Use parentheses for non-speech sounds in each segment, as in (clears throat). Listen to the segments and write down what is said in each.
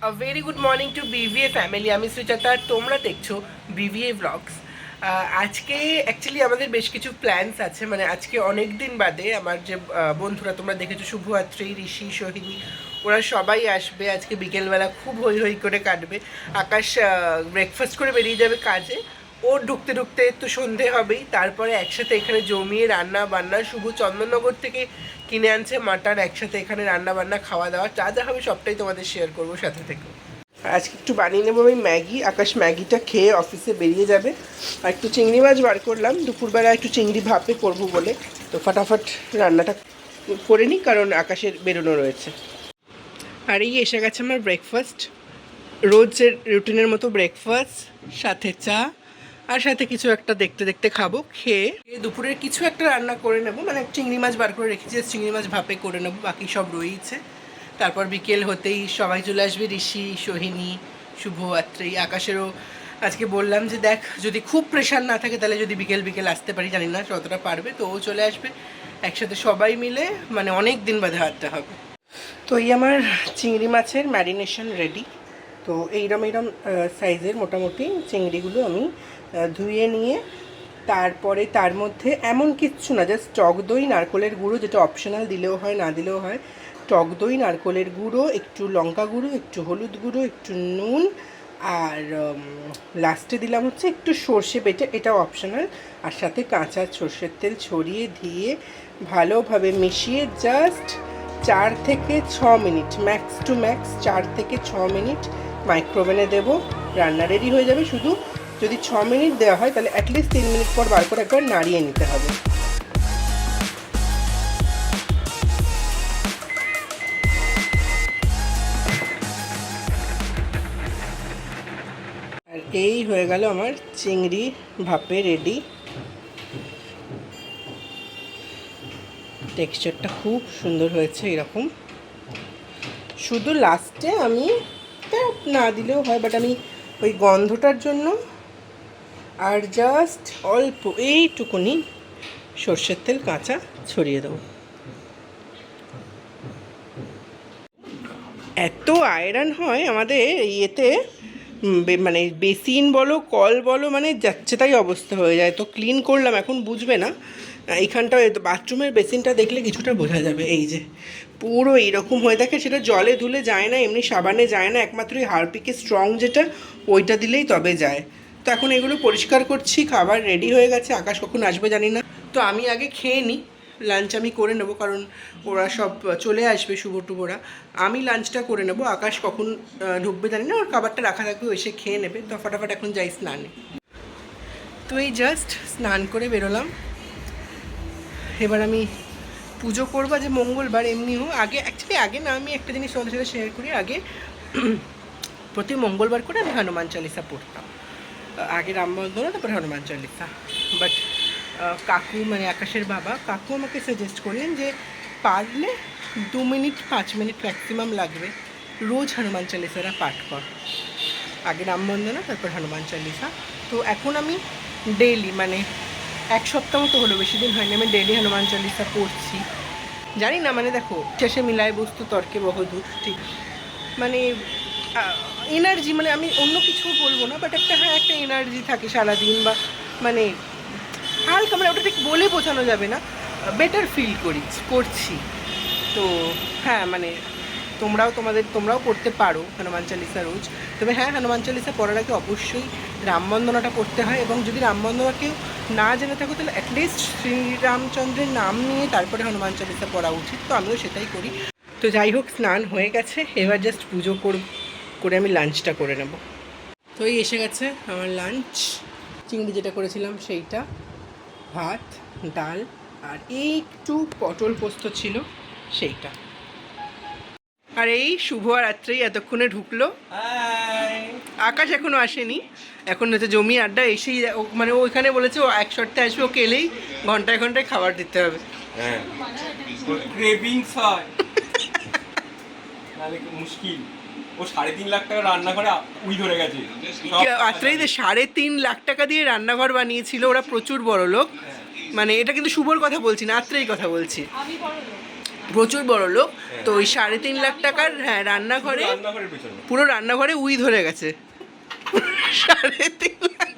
Very good morning to BVA family আমি সুচাতা আর তোমরা দেখছ বিভিএ ব্লগস আজকে অ্যাকচুয়ালি আমাদের বেশ কিছু প্ল্যানস আছে। মানে আজকে অনেক দিন বাদে আমার যে বন্ধুরা, তোমরা দেখেছ, শুভরাত্রি, ঋষি, সোহিনী, ওরা সবাই আসবে। আজকে বিকেলবেলা খুব হই হই করে কাটবে। আকাশ ব্রেকফাস্ট করে বেরিয়ে যাবে কাজে। ও ঢুকতে ঢুকতে তো সন্ধে হবেই। তারপরে একসাথে এখানে জমিয়ে রান্না বান্না শুভ চন্দননগর থেকে কিনে আনছে, মাটন একসাথে এখানে রান্না বান্না খাওয়া দাওয়া যা যা হবে সবটাই তোমাদের শেয়ার করব সাথে থেকে। আজকে একটু বানিয়ে নেব আমি ম্যাগি, আকাশ ম্যাগিটা খেয়ে অফিসে বেরিয়ে যাবে। আর একটু চিংড়ি মাছ বার করলাম, দুপুরবেলা একটু চিংড়ি ভাপে করব বলে। তো ফাটাফাট রান্নাটা করে নিই, কারণ আকাশের বেরোনো রয়েছে। আর এই এসে গেছে আমার ব্রেকফাস্ট রোজের রুটিনের মতো ব্রেকফাস্ট সাথে চা আর সাথে কিছু একটা দেখতে দেখতে খাব, খেয়ে দুপুরের কিছু একটা রান্না করে নেব। মানে চিংড়ি মাছ বার করে রেখেছি চিংড়ি মাছ ভাপে করে নেব, বাকি সব রয়েছে তারপর বিকেল হতেই সবাই চলে আসবে, ঋষি, সোহিনী শুভ আত্রেই আকাশেরও আজকে বললাম যে দেখ, যদি খুব প্রেশার না থাকে, তাহলে যদি বিকেল বিকেল আসতে পারি, জানি না যতটা পারবে, তো ও চলে আসবে। একসাথে সবাই মিলে মানে অনেক দিন বাদে হাঁটতে হবে। তো এই আমার চিংড়ি মাছের ম্যারিনেশন রেডি তো এইরম এইরম সাইজের মোটামুটি চিংড়িগুলো আমি ধুয়ে নিয়ে তারপরে তার মধ্যে এমন কিচ্ছু না জাস্ট টক দই, নারকলের গুঁড়ো, যেটা অপশনাল দিলেও হয়, না দিলেও হয়। টক দই, নারকলের গুঁড়ো, একটু লঙ্কা গুঁড়ো, একটু হলুদ গুঁড়ো, একটু নুন, আর লাস্টে দিলাম হচ্ছে একটু সর্ষে বেটে এটা অপশনাল আর সাথে কাঁচা সর্ষের তেল ছড়িয়ে দিয়ে ভালোভাবে মিশিয়ে জাস্ট চার থেকে ছ মিনিট ম্যাক্স টু ম্যাক্স চার থেকে ছ মিনিট মাইক্রোওভেনে দেবো। রান্না রেডি হয়ে যাবে, শুধু যদি ছ মিনিট দেওয়া হয়, তাহলে অ্যাটলিস্ট তিন মিনিট পর বার করে একবার নাড়িয়ে নিতে হবে। আর এই হয়ে গেল আমার চিংড়ি ভাপে রেডি টেক্সচারটা খুব সুন্দর হয়েছে এরকম। শুধু লাস্টে আমি না দিলেও হয় বাট আমি ওই গন্ধটার জন্য আর জাস্ট অল্প এইটুকুনি সর্ষের তেল কাঁচা ছড়িয়ে দেবো। এত আয়রন হয় আমাদের ইয়েতে মানে বেসিন বলো, কল বলো মানে যাচ্ছে তাই অবস্থা হয়ে যায়। তো ক্লিন করলাম, এখন বুঝবে না। এইখানটা বাথরুমের বেসিনটা দেখলে কিছুটা বোঝা যাবে। এই যে, পুরো এইরকম হয়ে থাকে, সেটা জলে ধুলে যায় না, এমনি সাবানে যায় না। একমাত্র ওই হারপিকে স্ট্রং যেটা, ওইটা দিলেই তবে যায়। তো এখন এগুলো পরিষ্কার করছি, খাবার রেডি হয়ে গেছে, আকাশ কখন আসবে জানি না। তো আমি আগে খেয়ে নিই লাঞ্চ আমি করে নেব, কারণ ওরা সব চলে আসবে, শুভ টুবোরা। আমি লাঞ্চটা করে নেব, আকাশ কখন ঢুকবে জানি না, ওর খাবারটা রাখা থাকবে এসে খেয়ে নেবে। তো ফটাফট এখন যাই স্নানে। তো এই জাস্ট স্নান করে বেরোলাম। এবার আমি পুজো করব যে মঙ্গলবার, এমনিও আগে অ্যাকচুয়ালি আগে না, আমি একটা জিনিস তোমাদের সাথে শেয়ার করি, আগে (clears throat) প্রতি মঙ্গলবার করে আমি হনুমান চালিসা পড়তাম। আগে রামবন্ধনা তারপরে হনুমান চালিসা। বাট কাকু মানে আকাশের বাবা, কাকু আমাকে সাজেস্ট করলেন যে পারলে দু মিনিট, পাঁচ মিনিট ম্যাক্সিমাম লাগবে। রোজ হনুমান চালিসারা পাঠ কর। আগে রাম রামবন্দনা তারপর হনুমান চালিসা। তো এখন আমি ডেইলি মানে এক সপ্তাহ মতো হলো, বেশি দিন হয়নি, আমি ডেইলি হনুমান চালিসা পড়ছি। জানি না মানে দেখো শেষে মিলায় বস্তু, তর্কে বহু বহুদূর, ঠিক। মানে এনার্জি মানে আমি অন্য কিছু বলব না বাট একটা হ্যাঁ একটা এনার্জি থাকে সারাদিন বা মানে হালকা মানে ওটা ঠিক বলে বোঝানো যাবে না বেটার ফিল করি, করছি। তো হ্যাঁ মানে তোমরাও তোমাদের, তোমরাও পড়তে পারো হনুমান চালিসা রোজ। তবে হ্যাঁ হনুমান চালিসা পড়ার আগে অবশ্যই রামবন্দনাটা পড়তে হয় এবং যদি রামবন্দনা কেউ না জেনে থাকো, তাহলে অ্যাটলিস্ট শ্রীরামচন্দ্রের নাম নিয়ে তারপরে হনুমান চালিসা পড়া উচিত। তো আমিও সেটাই করি। তো যাই হোক, স্নান হয়ে গেছে, এবার জাস্ট পুজো কর- করে আমি লাঞ্চটা করে নেব। তো এই এসে গেছে আমার লাঞ্চ চিংড়ি যেটা করেছিলাম সেইটা ভাত ডাল আর একটু পটল পোস্ত ছিল সেইটা। আর এই শুভ আর রাত্রেই এতক্ষণে ঢুকলো। আকাশ এখনও আসেনি। এখন হচ্ছে জমি আড্ডা এসেই ও- মানে ওইখানে বলেছে ও এক শর্তে আসবে ওকে এলেই ঘন্টায় ঘন্টায় খাবার দিতে হবে। হ্যাঁ। হয়। (laughs) মুশকিল? ও সাড়ে তিন লাখ টাকা রান্না করে উই ধরে গেছে। সব সাড়ে তিন লাখ টাকা দিয়ে রান্নাঘর বানিয়েছিল ওরা প্রচুর বড় লোক। মানে এটা কিন্তু শুভর কথা বলছি না আত্রেই কথা বলছি। প্রচুর বড় লোক। তো ওই সাড়ে তিন লাখ টাকার হ্যাঁ রান্নাঘরে পুরো রান্নাঘরে উই ধরে গেছে। সাড়ে তিন লাখ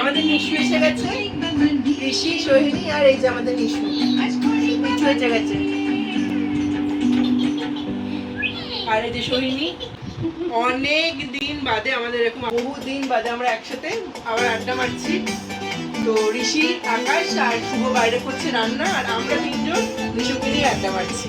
আমাদের নিশু এসে গেছে। ঋষি সোহিনী আর এই যে আমাদের নিশু। নিশু এসে গেছে। এই যে সোহিনী, অনেক দিন বাদে আমাদের এরকম বহু দিন বাদে আমরা একসাথে আবার আড্ডা মারছি। তো ঋষি, আকাশ আর শুভ বাইরে করছে রান্না, আর আমরা তিনজন নিশুকে নিয়ে আড্ডা মারছি।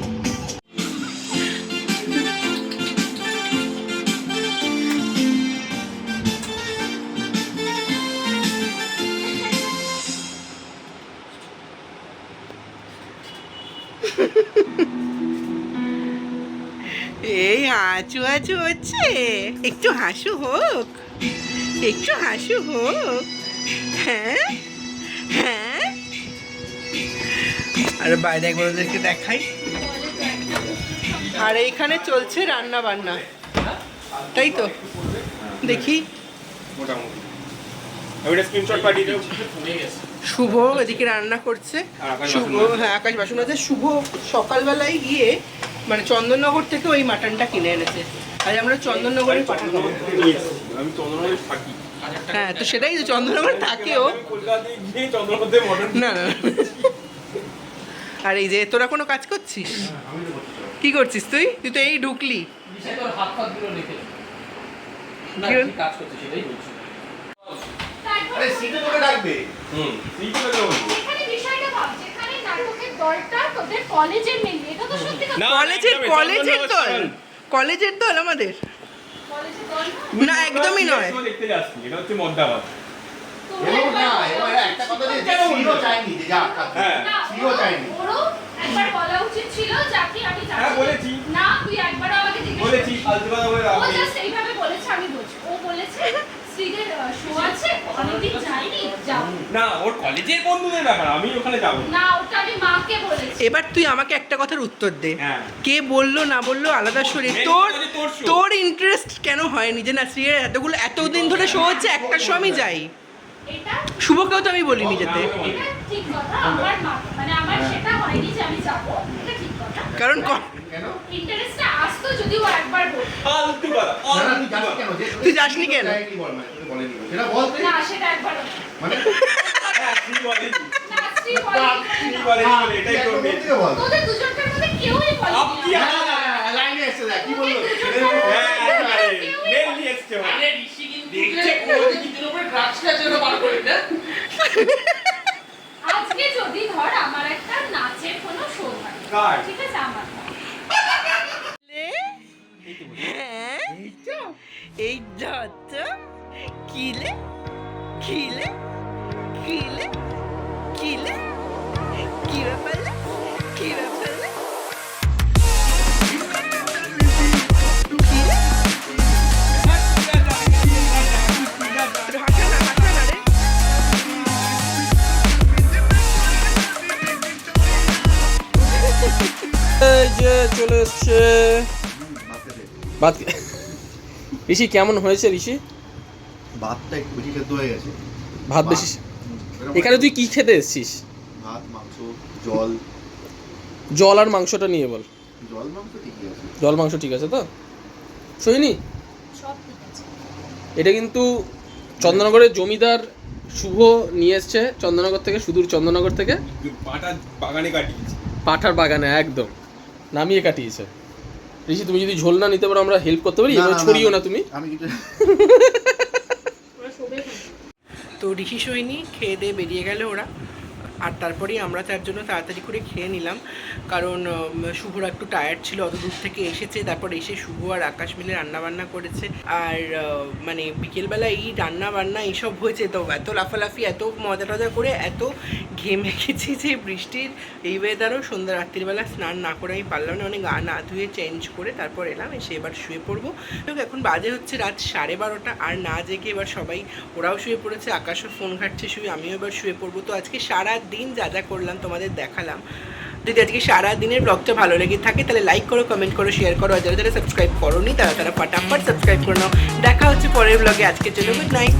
হাঁচু হাঁচু হচ্ছে একটু হাসু হোক একটু হাসু হোক। হ্যাঁ হ্যাঁ। আর বাইরে একবার ওদেরকে দেখাই। আর এইখানে চলছে রান্না বান্না তাই তো? দেখি। শুভ এদিকে রান্না করছে। শুভ হ্যাঁ আকাশ বাসন আছে শুভ সকালবেলায় গিয়ে মানে চন্দননগর থেকে ওই মাটনটা কিনে এনেছে। আজ আমরা চন্দননগরে আমি থাকি। হ্যাঁ তো সেটাই তো থাকেও। চন্দ্রনগরে মডার্ন না না আর এই যে তোরা কোনো কাজ করছিস? কি করছিস তুই? তুই তো এই ঢুকলি। কাজ করছে দলটা তোদের কলেজের মেনলি এটা তো সত্যি কথা। কলেজের কলেজের দল। কলেজের দল আমাদের। না? না একদমই নয়। দেখতে যাচ্ছি এটা হচ্ছে মদ্দাবাদ। আমি বলেছি। ও বলেছে শ্রীদের শো আছে অনেকদিন যাইনি না ওর কলেজের বন্ধুদের ব্যাপার আমি ওখানে যাব। না ওটা আমি মাকে বলেছি। এবার তুই আমাকে একটা কথার উত্তর দে। হ্যাঁ। কে বলল না বলল আলাদা শরীর। তোর তোর তোর ইন্টারেস্ট কেন হয়নি? যে না শ্রীয়ের এতগুলো এতদিন ধরে শো হচ্ছে একটা শো আমি যাই। শুভকেও তো আমি বলিনি যেতে। এটা ঠিক কথা আমার মা মানে আমার সেটা হয়নি যে আমি যাব। এটা ঠিক কথা। কারণ তুই যাসনি কেন? মানে? আজকে যদি ধর আমার একটা নাচের কোনো শো থাকে ঠিক আছে আমার। হ্যাঁ এই যত কিলে কিলে কিলে কি ব্যাপার কি ব্যাপার যে চলে এসছে। ভাত ঋষি কেমন হয়েছে ঋষি? ভাতটা একটু বেশি সেদ্ধ হয়ে গেছে। ভাত বেশি এখানে তুই কি খেতে এসেছিস? ভাত মাংস জল। জল আর মাংসটা নিয়ে বল। জল মাংস ঠিকই আছে। জল মাংস ঠিক আছে তো? শুনিনি সব ঠিক আছে। এটা কিন্তু চন্দ্রনগরের জমিদার শুভ নিয়ে এসছে চন্দ্রনগর থেকে সুদূর চন্দ্রনগর থেকে। পাটা বাগানে কাটিয়েছি। পাঠার বাগানে একদম। নামিয়ে কাটিয়েছে। ঋষি তুমি যদি ঝোল না নিতে পারো আমরা হেল্প করতে পারি? এবার না, ছড়িও না, না তুমি। আমি কিছু (laughs) তো ঋষি সৈনি খেয়ে দিয়ে বেরিয়ে গেল ওরা। আর তারপরেই আমরা তার জন্য তাড়াতাড়ি করে খেয়ে নিলাম। কারণ শুভরা একটু টায়ার্ড ছিল, অত দূর থেকে এসেছে, তারপর এসে শুভ আর আকাশ মিলে রান্না বান্না করেছে। আর মানে বিকেলবেলা এই রান্না বান্না এইসব হয়েছে, তো এত লাফালাফি, এত মজা টজা করে, এত ঘেমে গেছি যে বৃষ্টির এই ওয়েদারও সন্ধ্যা রাত্রিবেলা স্নান না করে আমি পারলাম না অনেক গা না ধুয়ে চেঞ্জ করে তারপর এলাম, এসে এবার শুয়ে পড়ব। তো এখন বাজে হচ্ছে রাত সাড়ে বারোটা, আর না জেগে এবার সবাই, ওরাও শুয়ে পড়েছে, আকাশও ফোন ঘাটছে শুয়ে, আমিও এবার শুয়ে পড়ব। তো আজকে সারা দিন যা যা করলাম তোমাদের দেখালাম। যদি আজকে সারা দিনের ব্লগটা ভালো লেগে থাকে, তাহলে লাইক করো কমেন্ট করো শেয়ার করো, আর যারা যারা সাবস্ক্রাইব করো নি তারা তারা ফটাফট সাবস্ক্রাইব করে নাও। দেখা হচ্ছে পরের ব্লগে আজকের জন্য গুড নাইট